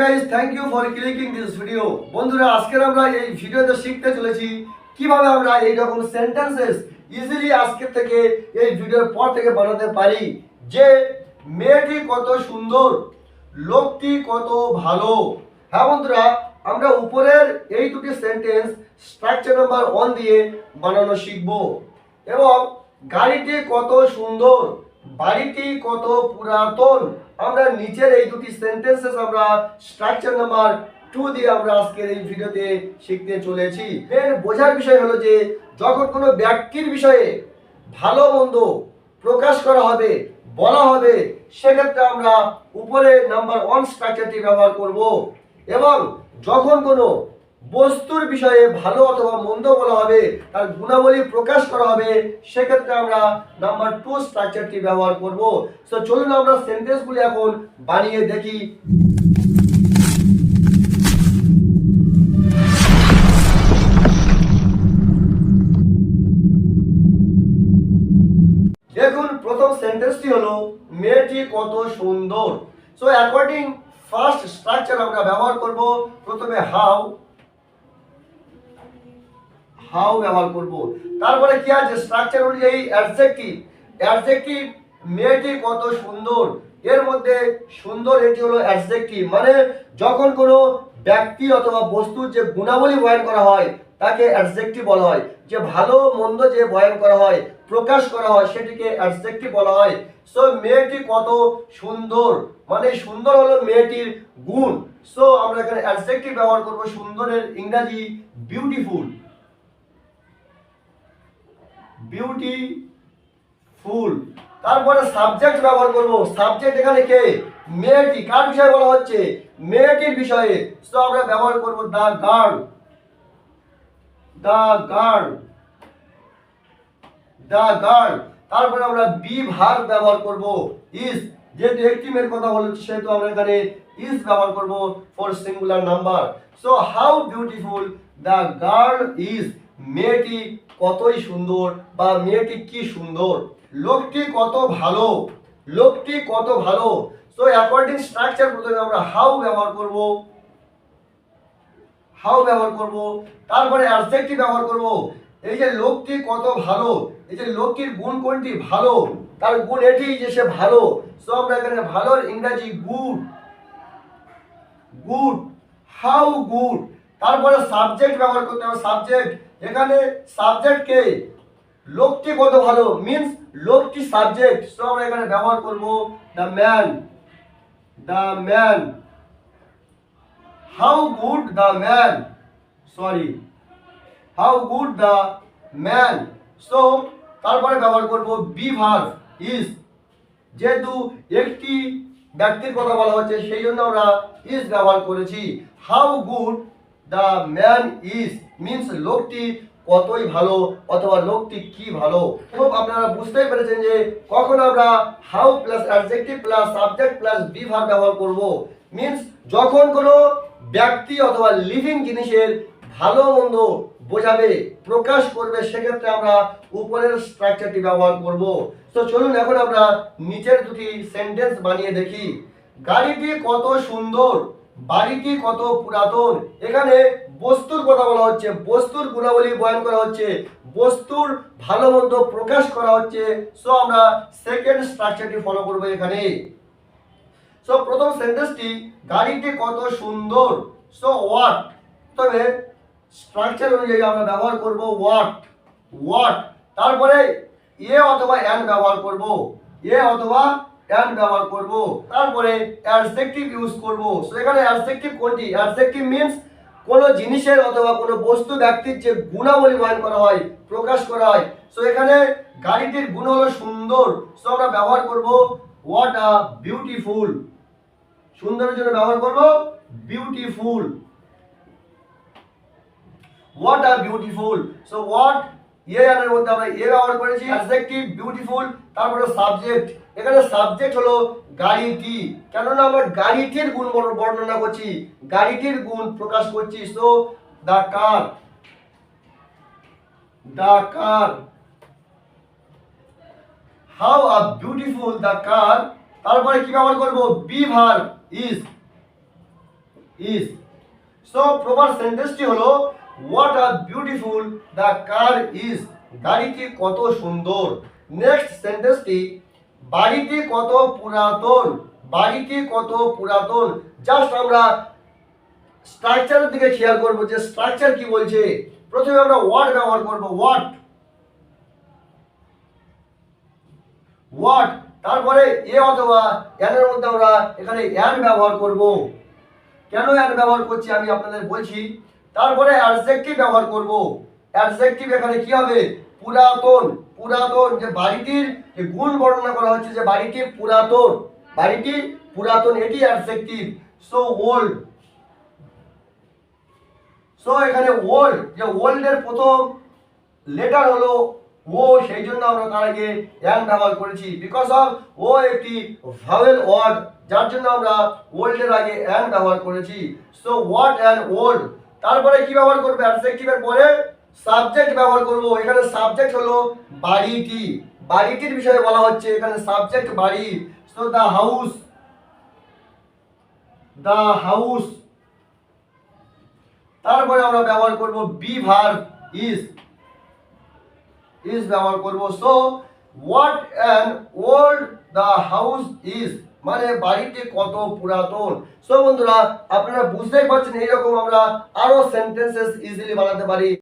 Guys thank you for clicking বন্ধুরা, আজকের আমরা এই ভিডিওতে শিখতে চলেছি আমরা এই রকম সেন্টেন্সেস ইজিলি আজকের থেকে এই ভিডিওর পর থেকে বানাতে পারি যে মেয়েটি কত সুন্দর, লোকটি কত ভালো। হ্যাঁ বন্ধুরা, আমরা উপরের এই দুটি সেন্টেন্স স্ট্রাকচার নাম্বার ওয়ান দিয়ে বানানো শিখব। এবং গাড়িটি কত সুন্দর বাড়িটি কত পুরাতন? আমরা নিচের এই দুটি সেন্টেন্সেস আমরা স্ট্রাকচার নাম্বার টু দিয়ে আমরা আজকের এই ভিডিওতে শিখতে চলেছি। এর বোঝার বিষয় হলো যে, যখন কোনো ব্যক্তির বিষয়ে ভালো মন্দ প্রকাশ করা হবে, বলা হবে, সেক্ষেত্রে আমরা উপরে নাম্বার ওয়ান স্ট্রাকচারটি ব্যবহার করব। এবং যখন কোনো বস্তুর বিষয়ে ভালো অথবা মন্দ বলা হবে, তার গুণাবলী প্রকাশ করা হবে, সেক্ষেত্রে আমরা নাম্বার টু স্ট্রাকচারটি ব্যবহার করব। তো চলুন আমরা সেন্টেন্সগুলি এখন বানিয়ে দেখি। দেখুন, প্রথম সেন্টেন্সটি হলো, মেয়েটি কত সুন্দর। সো অ্যাকর্ডিং ফার্স্ট স্ট্রাকচার আমরা ব্যবহার করব, প্রথমে হাউ হাউ ব্যবহার করব। তারপরে কি আছে? স্ট্রাকচার অনুযায়ী অ্যাডজেক্টিভ অ্যাডজেক্টিভ মেয়েটি কত সুন্দর। এর মধ্যে সুন্দর এটি হলো অ্যাডজেক্টিভ মানে যখন কোনো ব্যক্তি অথবা বস্তুর যে গুণাবলী বয়ান করা হয়, তাকে অ্যাডজেক্টিভ বলা হয়। যে ভালো মন্দ যে বয়ান করা হয়, প্রকাশ করা হয়, সেটিকে অ্যাডজেক্টিভ বলা হয়। সো মেয়েটি কত সুন্দর। মানে সুন্দর হলো মেয়েটির গুণ। সো আমরা এখানে অ্যাডজেক্টিভ ব্যবহার করব সুন্দরের ইংরাজি বিউটিফুল বিউটিফুল তারপরে সাবজেক্ট ব্যবহার করব। সাবজেক্ট এখানে কে? মেয়েটি। কার বিষয়ে বলা হচ্ছে? মেয়েটির বিষয়ে। সো আমরা ব্যবহার করব the girl the girl the girl তারপরে আমরা বি ভার ব্যবহার করব। ইজ যেহেতু একটি মেয়ের কথা বলেছি সেহেতু আমরা এখানে ইজ ব্যবহার করব for singular number so how beautiful the girl is মেয়েটি কতই সুন্দর বা মেয়েটি কি সুন্দর? লোকটি কত ভালো? লোকটি কত ভালো? সো অ্যাকর্ডিং স্ট্রাকচার প্রথমে আমরা হাউ ব্যবহার করব। হাউ ব্যবহার করব। তারপরে অ্যাডজেক্টিভ ব্যবহার করব। এই যে লোকটি কত ভালো, এই যে লোকটির গুণ কোনটি ভালো? তার গুণ এটি যে সে ভালো। সো আমরা এখানে ভালোর ইংরাজি গুড গুড হাউ গুড তারপরে সাবজেক্ট ব্যবহার করতে হবে। সাবজেক্ট এখানে সাবজেক্ট কে? লোকটি কত ভালো? মিন্স লোকটি সাবজেক্ট সো আমরা এখানে ব্যবহার করব the man the man how good the man sorry how good the man so তারপরে ব্যবহার করব বি ভার্ব ইজ যেহেতু একটি ব্যক্তির কথা বলা হচ্ছে, সেই জন্য আমরা ইজ ব্যবহার করেছি। How good the man is means লোকটি কতই ভালো অথবা লোকটি কি ভালো? খুব আপনারা বুঝতেই পেরেছেন যে কখন আমরা how plus adjective plus subject plus be verb ব্যবহার করব। মিন্স যখন কোনো ব্যক্তি অথবা লিভিং জিনিসের ভালো মন্দ বোঝাবে, প্রকাশ করবে, সেক্ষেত্রে আমরা উপরের স্ট্রাকচারটি ব্যবহার করব। তো চলুন এখন আমরা নিচের দুটি সেন্টেন্স বানিয়ে দেখি। গাড়িটি কত সুন্দর। বাড়িটি কত পুরাতন? এখানে বস্তুর কথা বলা হচ্ছে, বস্তুর গুণাবলী বয়ান করা হচ্ছে, বস্তুর ভালো মন্দ প্রকাশ করা হচ্ছে। সো আমরা সেকেন্ড স্ট্রাকচারটি ফলো করব এখানে। সো প্রথম সেন্টেন্সটি গাড়িটি কত সুন্দর? সো হোয়াট তবে স্ট্রাকচার অনুযায়ী আমরা ব্যবহার করব হোয়াট হোয়াট তারপরে এ অথবা অ্যান ব্যবহার করব। এ অথবা অ্যান ব্যবহার করব, তারপরে অ্যাডজেক্টিভ ইউজ করব। সো এখানে অ্যাডজেক্টিভ কোনটি? অ্যাডজেক্টিভ মিন্স কোনো জিনিসের অথবা কোনো বস্তু ব্যক্তির যে গুণাবলী বয়ন করা হয়, প্রকাশ করা হয়। সো এখানে গাড়িটির গুণ হলো সুন্দর। সো আমরা ব্যবহার করব হোয়াট আ বিউটিফুল সুন্দরের জন্য ব্যবহার করব beautiful what a beautiful so what a এর মধ্যে আমরা এ ব্যবহার করেছি। অ্যাডজেক্টিভ বিউটিফুল তারপরে সাবজেক্ট এখানে সাবজেক্ট হলো গাড়িটি। কেননা আমরা গাড়িটির গুণ বর্ণনা করছি। গাড়িটির গুণ প্রকাশ করছি। So the car the car how a beautiful the car তারপরে কি ব্যবহার করব? Be verb is is so proper সেন্টেন্সটি হলো what are beautiful the car is গাড়িটি কত সুন্দর। নেক্সট সেন্টেন্সটি বাড়িটি কত পুরাতন। বাড়িটি কত পুরাতন। জাস্ট আমরা স্ট্রাকচারের দিকে খেয়াল করব যে স্ট্রাকচার কি বলছে। প্রথমে আমরা ওয়ার্ড ব্যবহার করব। ওয়াট ওয়াট তারপরে এ অথবা এর মধ্যে আমরা এখানে অ্যান্ড ব্যবহার করব। কেন অ্যান্ড ব্যবহার করছি আমি আপনাদের বলছি? তারপরে অ্যাডজেক্টিভ ব্যবহার করব। অ্যাডজেক্টিভ এখানে কি হবে? পুরাতন। পুরাতন যে বাড়িটির যে গুণ বর্ণনা করা হচ্ছে যে বাড়িটি পুরাতন। বাড়িটি পুরাতন, এটি অ্যাডজেক্টিভ সো ওল্ড সো এখানে ওল্ড যে ওল্ড এর প্রথম লেটার হলো ও সেই জন্য আমরা তার আগে অ্যান ব্যবহার করেছি। বিকজ অফ ও একটি ভাওয়েল ওয়ার্ড যার জন্য আমরা ওল্ড এর আগে অ্যান ব্যবহার করেছি। সো হোয়াট অ্যান্ড ওল্ড তারপরে কি ব্যবহার করবে? অ্যাডজেক্টিভের পরে সাবজেক্ট ব্যবহার করব। এখানে সাবজেক্ট হলো বাড়িটি। বাড়িটির বিষয়ে বলা হচ্ছে, এখানে সাবজেক্ট বাড়ি। So the house the house তারপরে আমরা ব্যবহার করব বি ভার্ব ইজ ইজ ব্যবহার করব। So what an old the house is মানে বাড়িটি কত পুরাতন। সো বন্ধুরা, আপনারা বুঝতেই পারছেন, এইরকম আমরা আরও সেন্টেন্সেস ইজিলি বানাতে পারি।